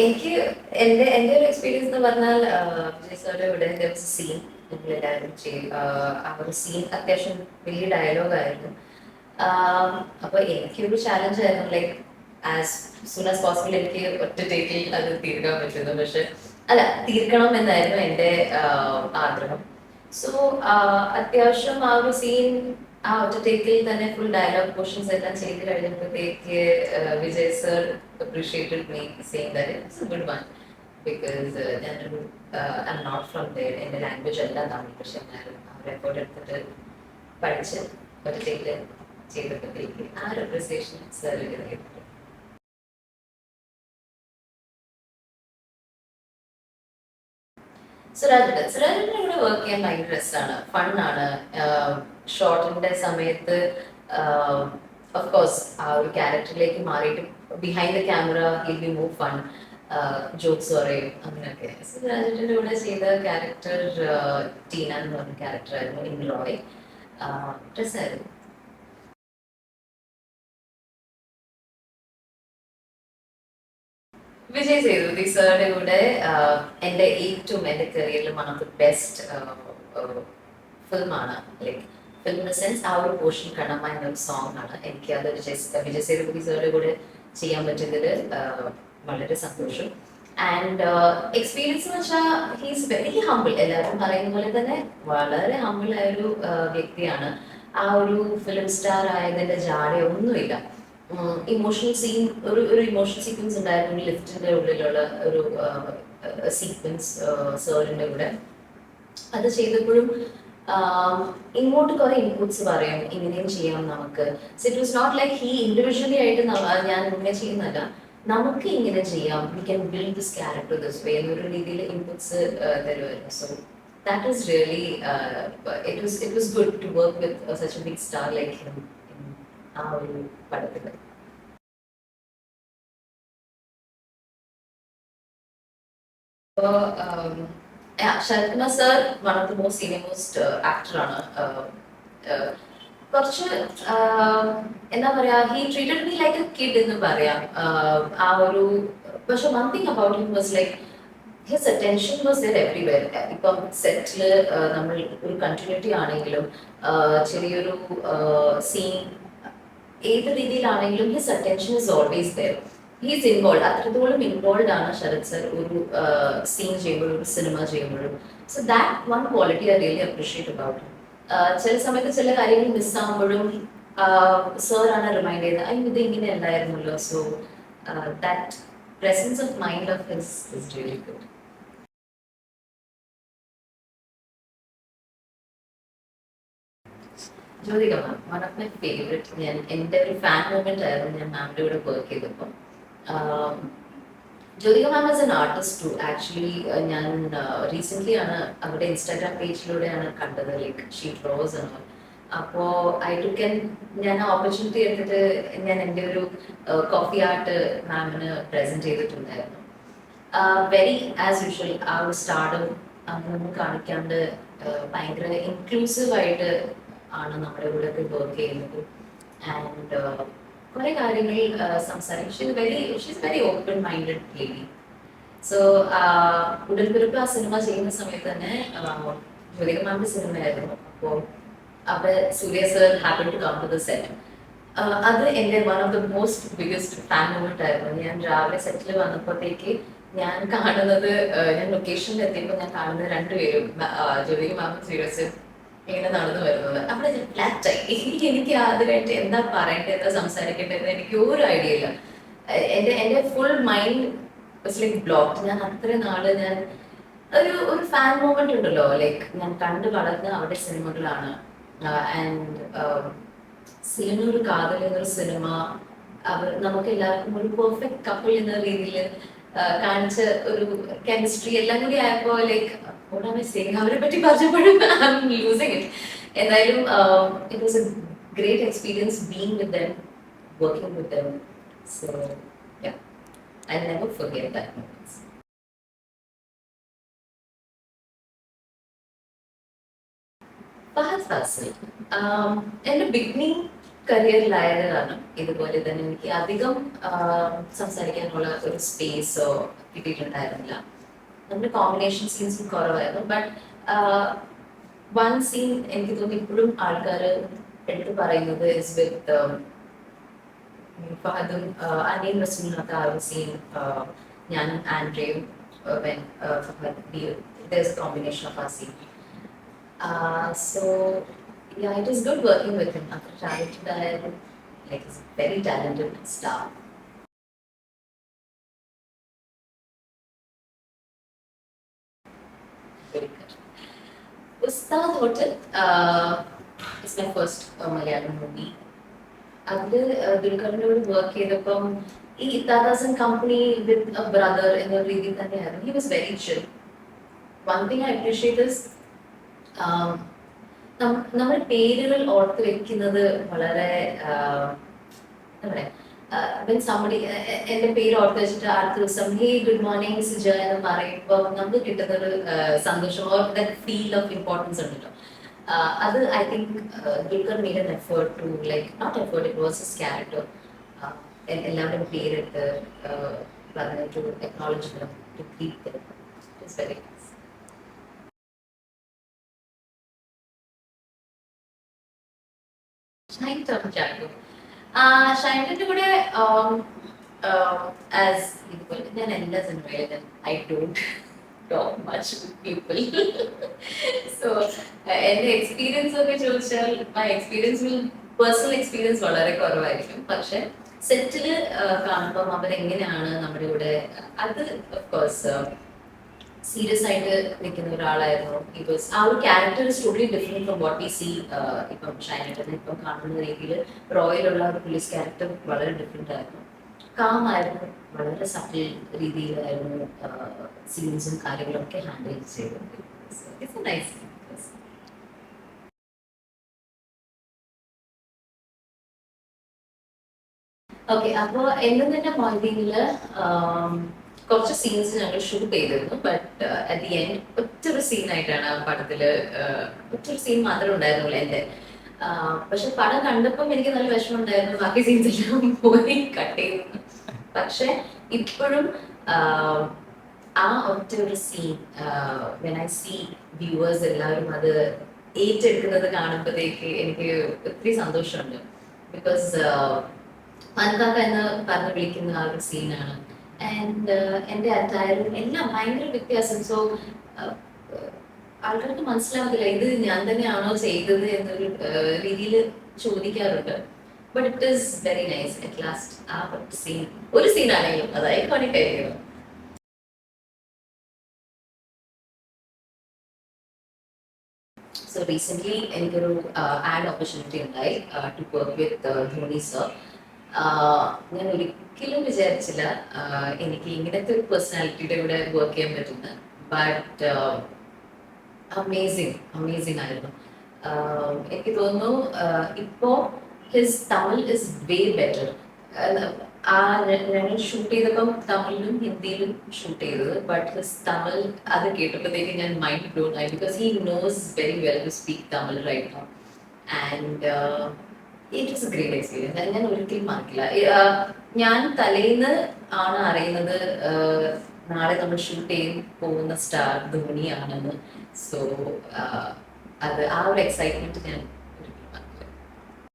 എനിക്ക് എന്റെ എന്റെ ഒരു എക്സ്പീരിയൻസ് എന്ന് പറഞ്ഞാൽ ഇവിടെ സീൻ ആ ഒരു സീൻ അത്യാവശ്യം വലിയ ഡയലോഗ് ആയിരുന്നു. അപ്പൊ എനിക്കൊരു ചാലഞ്ച് ആയിരുന്നു like as soon as possible എനിക്ക് ഒറ്റ ടേക്കിൽ അത് തീർക്കാൻ പറ്റുന്നു. പക്ഷെ അല്ല തീർക്കണം എന്നായിരുന്നു എന്റെ ആഗ്രഹം. സോ അത്യാവശ്യം ആ ഒരു സീൻ ആ ഒറ്റ ടേക്കിൽ തന്നെ ഫുൾ ഡയലോഗ് പോർഷൻസ് എല്ലാം ചെയ്ത് കഴിഞ്ഞപ്പോഴത്തേക്ക് Vijay sir appreciated me saying that it's a good one because uh, then uh, I'm not from എന്റെ ലാംഗ്വേജ് the തമിഴ് പക്ഷെ ഞാൻ I ഒരു എഫേർട്ട് എടുത്തിട്ട് പഠിച്ച് ഒറ്റ ടേക്കിൽ ചെയ്തപ്പോഴത്തേക്ക് ആ ഒരു സുരാജിന്റെ വർക്ക് ചെയ്യാൻ ഭയങ്കര രസമാണ് ഫണ്ണാണ് ഷോർട്ടിന്റെ സമയത്ത് ഓഫ് കോഴ്സ് ആ ഒരു ക്യാരക്ടറിലേക്ക് മാറിയിട്ട് behind the camera he'll be move fun jokes പറയും അങ്ങനെയൊക്കെ. സുരാജിന്റെ കൂടെ ചെയ്ത ക്യാരക്ടർ ടീന എന്ന് പറഞ്ഞ ക്യാരക്ടർ ആയിരുന്നു ഇൻ റോയ് രസമായിരുന്നു വിജയ് സേതുപതി സാറുടെ കൂടെ എന്റെ ഏറ്റവും എന്റെ കരിയറിൽ വൺ ഓഫ് ദി ബെസ്റ്റ് ഫിലിമാണ് like film in the sense ആ ഒരു പോർഷൻ കണ്ണമ്മ എന്നൊരു സോങ് ആണ്. എനിക്ക് അത് വിജയ് വിജയ് സേതുപതി സാറുടെ കൂടെ ചെയ്യാൻ പറ്റുന്നത് വളരെ സന്തോഷം. ആൻഡ് എക്സ്പീരിയൻസ് എന്ന് വെച്ചാൽ ഹീസ് വെരി ഹംബിൾ എല്ലാവരും പറയുന്ന പോലെ തന്നെ വളരെ ഹമ്പിൾ ആയ ഒരു വ്യക്തിയാണ്. ആ ഒരു ഫിലിം സ്റ്റാർ ആയതിന്റെ ജാടയൊന്നുമില്ല ഇമോഷണൽ സീൻ ഒരു ഒരു ഇമോഷണൽ സീക്വൻസ് ഉണ്ടായിരുന്നു ലിഫ്റ്റിന്റെ ഉള്ളിലുള്ള ഒരു സീക്വൻസ് സാറിന്റെ കൂടെ. അത് ചെയ്തപ്പോഴും ഇങ്ങോട്ട് കുറെ ഇൻപുട്സ് പറയും ഇങ്ങനെയും ചെയ്യാം നമുക്ക്. It was not like he individually ആയിട്ട് ഞാൻ ഇങ്ങനെ ചെയ്യുന്നല്ല നമുക്ക് ഇങ്ങനെ ചെയ്യാം. We can build this character this way എന്നൊരു രീതിയിൽ ഇൻപുട്സ് തരുമായിരുന്നു. So that is really it was it was good to work with such a big star like him ആ ഒരു പടത്തിൽ അപ്പോൾ Kumar sir one of the most senior most ആക്ടറാണ് കുറച്ച് ah, എന്താ പറയാ he treated me like a kid എന്ന് പറയാം. ആഹ്, ആ ഒരു പക്ഷെ one thing about him was like his attention was there everywhere ഇപ്പം സെറ്റിൽ നമ്മൾ ഒരു കണ്ടിന്യൂറ്റി ആണെങ്കിലും ആഹ്, ചെറിയൊരു സീൻ ഏത് രീതിയിലാണെങ്കിലും his attention is always there he's involve അത്രത്തോളം ഇൻവോൾവ് ആണ് ശരത് സർ ഒരു സീൻ ചെയ്യുമ്പോഴും ഒരു സിനിമ ചെയ്യുമ്പോഴും. So that one quality I really appreciate about ചില സമയത്ത് ചില കാര്യങ്ങൾ മിസ്സാകുമ്പോഴും സർ ആണ് റിമൈൻഡ് ചെയ്തത് അയ്യോ ഇത് ഇങ്ങനെ അല്ലായിരുന്നല്ലോ so that presence of mind of his is really good Jyothika ma'am one of my favourite ഞാൻ എന്റെ ഒരു ഫാൻ മൂമെന്റ് ആയിരുന്നു ഞാൻ മാമിന്റെ കൂടെ വർക്ക് ചെയ്തപ്പോൾ Jyothika ma'am as an artist to actually ഞാൻ റീസെന്റ് ആണ് അവരുടെ ഇൻസ്റ്റാഗ്രാം പേജിലൂടെയാണ് കണ്ടത് ലൈക്ക് ഷീ ഡ്രോസ് എന്ന് അപ്പോൾ ഐ ടു കെൻ ഞാൻ ഓപ്പർച്യൂണിറ്റി എടുത്തിട്ട് ഞാൻ എന്റെ ഒരു കോഫി ആർട്ട് മാമിന് പ്രസന്റ് ചെയ്തിട്ടുണ്ടായിരുന്നു. വെരി ആസ് യൂഷ്വൽ ആ ഒരു സ്റ്റാർഡും അങ്ങനൊന്നും കാണിക്കാണ്ട് uh, ഭയങ്കര ഇൻക്ലൂസീവ് ആയിട്ട് ആണ് നമ്മുടെ കൂടെ വർക്ക് ചെയ്യുന്നത്. ആൻഡ് കുറെ കാര്യങ്ങളിൽ സംസാരിക്കും. Very she's very open minded lady so ഉടൽപിറപ്പ് ആ സിനിമ ചെയ്യുന്ന സമയത്ത് തന്നെ ജ്യോതിക മാമിന്റെ സിനിമയായിരുന്നു. അപ്പോൾ അവിടെ Suriya sir happen to come to the set അത് എന്റെ one of the most biggest fan moment ആയിരുന്നു. ഞാൻ രാവിലെ സെറ്റിൽ വന്നപ്പോഴത്തേക്ക് ഞാൻ കാണുന്നത് ഞാൻ ലൊക്കേഷനിൽ എത്തിയപ്പോൾ ഞാൻ കാണുന്നത് രണ്ടുപേരും ജ്യോതിക മാമും സൂര്യ ഇങ്ങനെ നടന്നു വരുന്നത്. അവിടെ ഞാൻ ഫ്ലാറ്റായി എനിക്ക് എനിക്ക് ആദ്യമായിട്ട് എന്താ പറയേണ്ടത് എന്താ സംസാരിക്കേണ്ടത് എനിക്ക് ഒരു ഐഡിയ ഇല്ല. എന്റെ എന്റെ ഫുൾ മൈൻഡ് ലൈക്ക് ബ്ലോക്ക് ഞാൻ അത്ര നാൾ ഞാൻ ഒരു ഒരു ഫാൻ മൂവ്മെന്റ് ഉണ്ടല്ലോ ലൈക്ക് ഞാൻ കണ്ടു വളർന്ന അവരുടെ സിനിമകളാണ്. ആൻഡ് സിനിമ കാതൽ എന്നൊരു സിനിമ അവർ നമുക്ക് എല്ലാവർക്കും ഒരു പെർഫെക്റ്റ് കപ്പിൾ എന്ന രീതിയിൽ കാണിച്ച ഒരു കെമിസ്ട്രി എല്ലാം കൂടി ആയപ്പോ ലൈക്ക് അവരെ പറ്റി പറഞ്ഞപ്പോഴും ലൂസിങ് ഇറ്റ് എന്തായാലും it was a great experience being with them working with them so I never forget that moments എന്റെ ബിഗിനിങ് കരിയറിലായത് കാരണം ഇതുപോലെ തന്നെ എനിക്ക് അധികം സംസാരിക്കാനുള്ള ഒരു സ്പേസോ കിട്ടിയിട്ടുണ്ടായിരുന്നില്ല. നമ്മുടെ കോമ്പിനേഷൻ സീൻസും കുറവായിരുന്നു ബട്ട് വൺ സീൻ എനിക്ക് തോന്നി ഇപ്പോഴും ആൾക്കാർ എടുത്തു പറയുന്നത് ഇസ് വിത്ത് ഫഹദും അനിയൻ റസൂലിനൊക്കെ ആ ഒരു സീൻ ഞാനും ആൻഡ്രയും combination of our. Uh, so yeah, it is good working with him. After talented, I like he's a very talented star. Very good. Ustad Hotel it's my first Malayalam movie. അതിൽ ദുൽഖറിന്റെ കൂടെ work ചെയ്തപ്പം ഈ ഇത്താദാസൻ company വിത്ത് brother എന്ന രീതിയിൽ തന്നെയായിരുന്നു he was very chill one thing I appreciate is നമ്മുടെ പേരുകൾ ഓർത്ത് വെക്കുന്നത് വളരെ എന്താ പറയാ വെൻ സമ്മടി എന്റെ പേര് ഓർത്ത് വെച്ചിട്ട് അടുത്ത ദിവസം ഹേ ഗുഡ് മോർണിംഗ് സിജ എന്ന് പറയുമ്പോൾ നമുക്ക് കിട്ടുന്ന ഒരു സന്തോഷം ഓർ ഫീൽ ഓഫ് ഇമ്പോർട്ടൻസ് ഉണ്ടല്ലോ ആഹ് അത് I think Dulquer made an effort to like not effort it was character എല്ലാവരുടെയും പേരിട്ട് ആഹ് പറഞ്ഞ് to acknowledge to keep it's very nice Shine Tom Chacko ഷൈനിന്റെ കൂടെ ആസ് ഈക്വൽ ഞാൻ എല്ലാ സിനിമയിലും I don't talk much people so എന്റെ experience ഒക്കെ ചോദിച്ചാൽ മൈ എക്സ്പീരിയൻസ് പേഴ്സണൽ എക്സ്പീരിയൻസ് വളരെ കുറവായിരിക്കും. പക്ഷെ സെറ്റിൽ കാണുമ്പം അവരെങ്ങനെയാണ് നമ്മുടെ കൂടെ അത് ഓഫ് കോഴ്സ് സീരിയസ് ആയിട്ട് നിൽക്കുന്ന ഒരാളായിരുന്നു ബിക്കോസ് ആ ഒരു character is totally different from what we see ഇപ്പം ഷൈനേട്ടൻ ഇപ്പം കാണുന്ന രീതിയിൽ റോയിലുള്ള ഒരു പോലീസ് ക്യാരക്ടർ വളരെ ഡിഫറെന്റ് ആയിരുന്നു. കാം ആയിരുന്നു വളരെ സട്ടിൽ രീതിയിലായിരുന്നു സീൻസും കാര്യങ്ങളൊക്കെ ഹാൻഡിൽ ചെയ്തത്. ഓക്കെ അപ്പോൾ എന്നും തന്നെ മൊയ്തീനിൽ കുറച്ച് സീൻസ് ഞങ്ങൾ ഷൂട്ട് ചെയ്തിരുന്നു ബട്ട് അറ്റ് ദി എൻഡ് ഒറ്റൊരു സീനായിട്ടാണ് ആ പടത്തിൽ ആഹ്, ഒറ്റൊരു സീൻ മാത്രമേ ഉണ്ടായിരുന്നുള്ളൂ എന്റെ. ആഹ്, പക്ഷെ പടം കണ്ടപ്പം എനിക്ക് നല്ല വിഷമം ഉണ്ടായിരുന്നു ബാക്കി സീൻസ് എല്ലാം പോയി കട്ട് ചെയ്തു. പക്ഷെ ഇപ്പോഴും ആ ഒറ്റ ഒരു scene when I see viewers എല്ലാവരും അത് ഏറ്റെടുക്കുന്നത് കാണുമ്പോഴത്തേക്ക് എനിക്ക് ഒത്തിരി സന്തോഷമുണ്ട്. ബിക്കോസ് മൻകാക്ക എന്ന് പറഞ്ഞ് വിളിക്കുന്ന ആ ഒരു സീനാണ് ആൻഡ് എന്റെ അറ്റയറും എല്ലാം ഭയങ്കര വ്യത്യാസം. സോ ആൾക്കാർക്ക് മനസ്സിലാവത്തില്ല ഇത് ഞാൻ തന്നെയാണോ ചെയ്തത് എന്നൊരു രീതിയിൽ ചോദിക്കാറുണ്ട്. But it is very nice at last ആ സീൻ ഒരു സീനാണെങ്കിലും അത് ഐക്കോണിക് ആയിരിക്കണം. സോ റീസെന്റ് എനിക്കൊരു ആഡ് ഓപ്പർച്യൂണിറ്റി ഉണ്ടായി to work with Dhoni sir ഞാൻ ഒരിക്കലും വിചാരിച്ചില്ല എനിക്ക് ഇങ്ങനത്തെ ഒരു പേഴ്സണാലിറ്റിയുടെ കൂടെ വർക്ക് ചെയ്യാൻ പറ്റുന്ന. ബട്ട് അമേസിങ് അമേസിങ് ആയിരുന്നു. എനിക്ക് തോന്നുന്നു ഇപ്പോ his Tamil is way better ആ ഞങ്ങൾ ഷൂട്ട് ചെയ്തപ്പം തമിഴിലും ഹിന്ദിയിലും ഷൂട്ട് ചെയ്തത്. ബട്ട് ഹിസ് തമിഴ് അത് കേട്ടപ്പോഴത്തേക്ക് ഞാൻ മൈൻഡ് ബ്ലോൺ ആയി. Because he knows very well to speak Tamil right and it is great experience ഞാൻ ഒരിക്കലും മറക്കില്ല. ഞാൻ തലേന്ന് ആണ് അറിയുന്നത് നാളെ നമ്മൾ ഷൂട്ട് ചെയ്ത് പോകുന്ന സ്റ്റാർ ധോണിയാണെന്ന്. സോ അത് ആ ഒരു എക്സൈറ്റ്മെന്റ് ഞാൻ